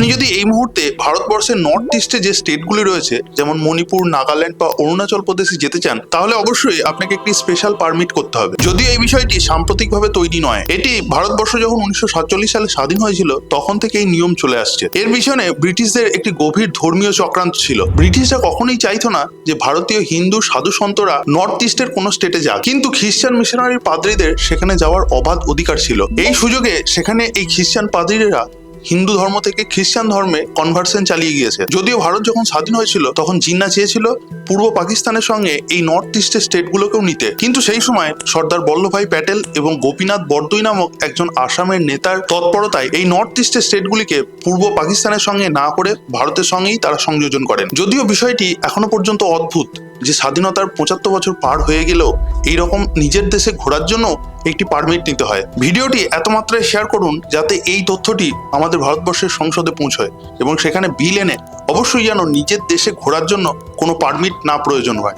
আপনি যদি এই মুহূর্তে ভারতবর্ষের নর্থ ইস্টে যে স্টেটগুলি রয়েছে, যেমন মণিপুর, নাগাল্যান্ড বা অরুণাচল প্রদেশে যেতে চান, তাহলে অবশ্যই আপনাকে একটি স্পেশাল পারমিট করতে হবে। যদিও এই বিষয়টি সাম্প্রতিকভাবে তৈরি নয়, এটি ভারতবর্ষ যখন উনিশশো সাতচল্লিশ সালে স্বাধীন হয়েছিল, তখন থেকে এই নিয়ম চলে আসছে। এর পিছনে ব্রিটিশদের একটি গভীর ধর্মীয় চক্রান্ত ছিল। ব্রিটিশরা কখনোই চাইতো না যে ভারতীয় হিন্দু, সাধু সন্তরা নর্থ ইস্টের কোনো স্টেটে যাক। কিন্তু খ্রিস্টান মিশনারি পাদ্রীদের সেখানে যাওয়ার অবাধ অধিকার ছিল। এই সুযোগে সেখানে এই খ্রিস্টান পাদ্রীরা হিন্দু ধর্ম থেকে খ্রিস্টান ধর্মে কনভার্সন চালিয়ে গিয়েছে। যদিও ভারত যখন স্বাধীন হয়েছিল, তখন জিন্না চেয়েছিল পূর্ব পাকিস্তানের সঙ্গে এই নর্থ ইস্টের স্টেটগুলোকেও নিতে। কিন্তু সেই সময় সর্দার বল্লভভাই প্যাটেল এবং গোপীনাথ বরদই নামক একজন আসামের নেতার তৎপরতায় এই নর্থ ইস্টের স্টেটগুলিকে পূর্ব পাকিস্তানের সঙ্গে না করে ভারতের সঙ্গেই তারা সংযোজন করেন। যদিও বিষয়টি এখনও পর্যন্ত অদ্ভুত। যে স্বাধীনতার পঁচাত্তর বছর পার হয়ে গেলেও এইরকম নিজের দেশে ঘোরার জন্য একটি পারমিট নিতে হয়। ভিডিওটি এত মাত্রায় শেয়ার করুন যাতে এই তথ্যটি আমাদের ভারতবর্ষের সংসদে পৌঁছয় এবং সেখানে বিল এনে অবশ্যই যেন নিজের দেশে ঘোরার জন্য কোনো পারমিট না প্রয়োজন হয়।